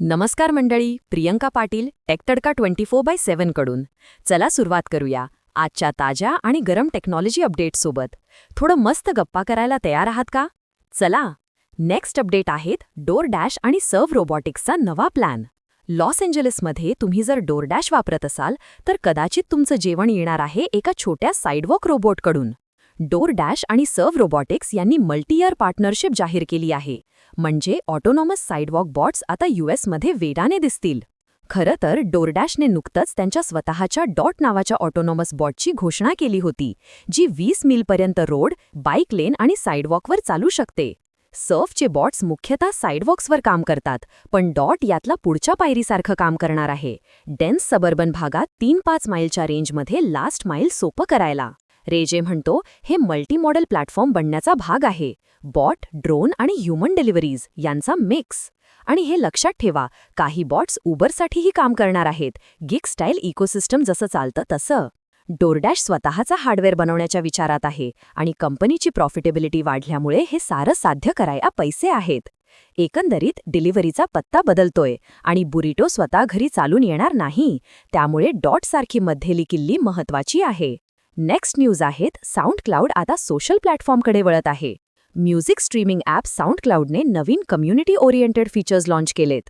नमस्कार मंडळी प्रियंका पाटील टेकतडका ट्वेंटी फोर बाय सेव्हनकडून चला सुरुवात करूया आजच्या ताज्या आणि गरम टेक्नॉलॉजी अपडेटसोबत थोडं मस्त गप्पा करायला तयार आहात का? चला. नेक्स्ट अपडेट आहेत डोर डॅश आणि सर्व रोबॉटिक्सचा नवा प्लॅन. लॉस एंजलिसमध्ये तुम्ही जर डोरडॅश वापरत असाल तर कदाचित तुमचं जेवण येणार आहे एका छोट्या साईडवॉक रोबोटकडून. डोर डॅश आणि सर्व्ह रोबॉटिक्स यांनी मल्टीयर पार्टनरशिप जाहीर केली आहे. म्हणजे ऑटोनॉमस साईडवॉक बॉट्स आता यूएसमध्ये वेडाने दिसतील. खरं तर डोरडॅशने नुकतंच त्यांच्या स्वतःच्या डॉट नावाच्या ऑटोनॉमस बॉटची घोषणा केली होती जी वीस मीलपर्यंत रोड बाईक लेन आणि साईडवॉकवर चालू शकते. सर्फचे बॉट्स मुख्यतः साईडवॉक्सवर काम करतात पण डॉट यातला पुढच्या पायरीसारखं काम करणार आहे. डेन्स सबर्बन भागात तीन पाच माईलच्या रेंजमध्ये लास्ट माईल सोपं करायला. रेजे म्हणतो हे मल्टी मॉडेल प्लॅटफॉर्म बनण्याचा भाग आहे. बॉट ड्रोन आणि ह्युमन डिलिव्हरीज यांचा मिक्स. आणि हे लक्षात ठेवा काही बॉट्स उबरसाठीही काम करणार आहेत. गिग स्टाईल इकोसिस्टम जसं चालतं तसं. डोरडॅश स्वतःचा हार्डवेअर बनवण्याच्या विचारात आहे आणि कंपनीची प्रॉफिटेबिलिटी वाढल्यामुळे हे सारं साध्य करायला पैसे आहेत. एकंदरीत डिलिव्हरीचा पत्ता बदलतोय आणि बुरिटो स्वतः घरी चालून येणार नाही. त्यामुळे डॉटसारखी मध्येली किल्ली महत्वाची आहे. नेक्स्ट न्यूज आहेत साऊंड क्लाउड आता सोशल प्लॅटफॉर्मकडे वळत आहे. म्युझिक स्ट्रीमिंग ॲप साऊंड क्लाउडने नवीन कम्युनिटी ओरिएंटेड फीचर्स लाँच केलेत.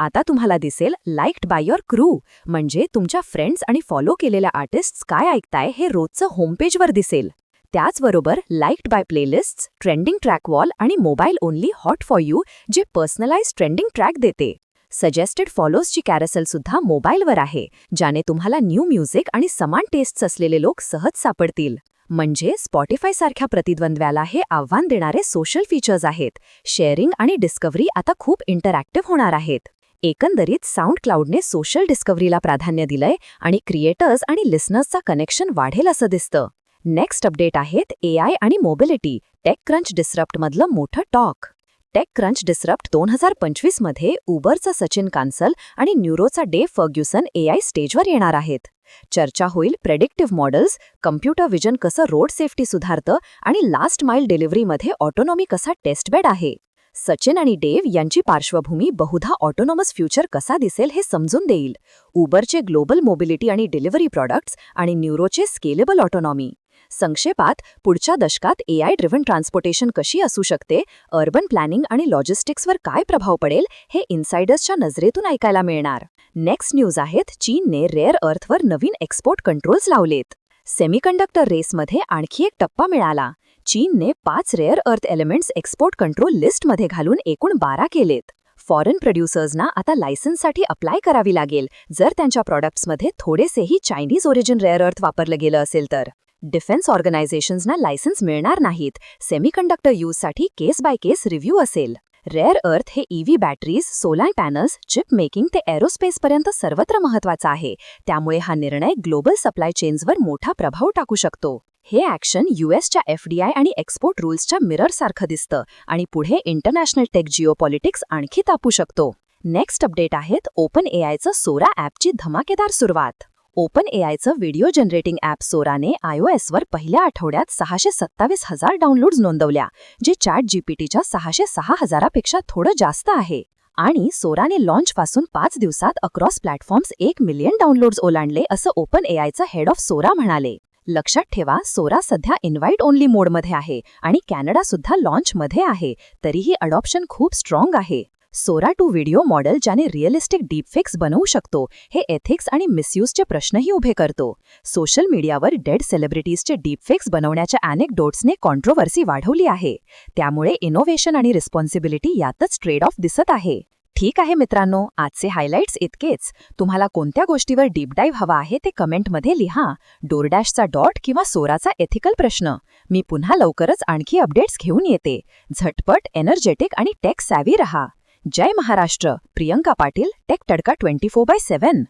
आता तुम्हाला दिसेल लाईक्ड बाय युअर क्रू म्हणजे तुमच्या फ्रेंड्स आणि फॉलो केलेल्या आर्टिस्ट्स काय ऐकताय हे रोजचं होमपेजवर दिसेल. त्याचबरोबर liked by playlists trending track wall आणि mobile only hot for you जे पर्सनलाइज ट्रेंडिंग ट्रॅक देते. सजेस्टेड फॉलोजची कॅरसलसुद्धा मोबाईलवर आहे ज्याने तुम्हाला न्यू म्युझिक आणि समान टेस्ट्स असलेले लोक सहज सापडतील. म्हणजे स्पॉटीफाय सारख्या प्रतिद्वंद्व्याला हे आव्हान देणारे सोशल फीचर्स आहेत. शेअरिंग आणि डिस्कव्हरी आता खूप इंटरॅक्टिव्ह होणार आहेत. एकंदरीत साऊंड क्लाउडने सोशल डिस्कव्हरीला प्राधान्य दिलंय आणि क्रिएटर्स आणि लिसनर्सचा कनेक्शन वाढेल असं दिसतं. नेक्स्ट अपडेट आहेत एआय आणि मोबिलिटी टेक क्रंच डिस्रप्टमधलं मोठं टॉक टेक क्रंच डिस्रप्ट दोन हजार पंचवीसमध्ये उबरचा सचिन कान्सल आणि न्यूरोचा डे फर्ग्युसन एआय स्टेजवर येणार आहेत. चर्चा होईल प्रेडिक्टिव्ह मॉडेल्स कम्प्युटर विजन कसं रोड सेफ्टी सुधारतं आणि लास्ट माईल डिलिव्हरीमध्ये ऑटोनॉमी कसा टेस्टबेड आहे. सचिन आणि डेव यांची पार्श्वभूमी बहुधा ऑटोनॉमस फ्युचर कसा दिसेल हे समजून देईल. उबरचे ग्लोबल मोबिलिटी आणि डिलिव्हरी प्रॉडक्ट्स आणि न्यूरोचे स्केलेबल ऑटोनॉमी संक्षेपात पुढच्या दशकात एआय ड्रिव्हन ट्रान्सपोर्टेशन कशी असू शकते अर्बन प्लॅनिंग आणि लॉजिस्टिक्सवर काय प्रभाव पडेल हे इन्सायडर्सच्या नजरेतून ऐकायला मिळणार. नेक्स्ट न्यूज आहेत चीनने रेअर अर्थवर नवीन एक्सपोर्ट कंट्रोल्स लावलेत. सेमीकंडक्टर रेसमध्ये आणखी एक टप्पा मिळाला. चीनने पाच rare earth elements export control लिस्टमध्ये घालून एकूण बारा केलेत. फॉरेन प्रोड्युसर्सना आता लायसन्ससाठी अप्लाय करावी लागेल जर त्यांच्या प्रॉडक्ट्समध्ये थोडेसेही चायनीज ओरिजिन रेअर अर्थ वापरलं गेलं असेल तर. डिफेन्स ऑर्गनायझेशन्सना लायसन्स मिळणार नाहीत. सेमीकंडक्टर यूजसाठी केस बाय केस रिव्ह्यू असेल. रेअर अर्थ हे EV batteries solar panels chip making ते एरोस्पेसपर्यंत सर्वत्र महत्त्वाचा आहे. त्यामुळे हा निर्णय ग्लोबल सप्लाय चेन्सवर मोठा प्रभाव टाकू शकतो. हे ॲक्शन यूएसच्या एफडीआय आणि एक्सपोर्ट रूल्सच्या मिररसारखं दिसतं आणि पुढे इंटरनॅशनल टेक जिओपॉलिटिक्स आणखी तापू शकतो. नेक्स्ट अपडेट आहेत ओपन एआयचं सोरा ॲपची धमाकेदार सुरुवात. ओपन एआयचं व्हिडिओ जनरेटिंग ॲप सोराने आयओएसवर पहिल्या आठवड्यात सहाशे सत्तावीस हजार डाउनलोड्स नोंदवल्या जे चॅट जीपीटीच्या सहाशे सहा हजारापेक्षा थोडं जास्त आहे. आणि सोराने लॉन्चपासून पाच दिवसात अक्रॉस प्लॅटफॉर्म्स एक मिलियन डाउनलोड्स ओलांडले असं ओपन एआयचं हेड ऑफ सोरा म्हणाले. लक्षात ठेवा सोरा सध्या इन्व्हाइट ओनली मोडमध्ये आहे आणि कॅनडासुद्धा लॉन्चमध्ये आहे तरीही अडॉप्शन खूप स्ट्रॉंग आहे. सोरा टू व्हिडिओ मॉडेल ज्याने रिअलिस्टिक डीपफेक्स बनवू शकतो हे एथिक्स आणि मिसयूजचे प्रश्नही उभे करतो. सोशल मीडियावर डेड सेलिब्रिटीजचे डीपफेक्स बनवण्याच्या अनेकडोट्सने कॉन्ट्रोवर्सी वाढवली आहे. त्यामुळे इनोव्हेशन आणि रिस्पॉन्सिबिलिटी यातच ट्रेड ऑफ दिसत आहे. ठीक आहे मित्रांनो आजचे हायलाइट्स इतकेच. तुम्हाला कोणत्या गोष्टीवर डीप डाईव्ह हवा आहे ते कमेंटमध्ये लिहा. डोरडॅशचा डॉट किंवा सोराचा एथिकल प्रश्न. मी पुन्हा लवकरच आणखी अपडेट्स घेऊन येते. झटपट एनर्जेटिक आणि टेक सॅव्ही रहा. जय Maharashtra Priyanka Patil tech Tadka twenty four by seven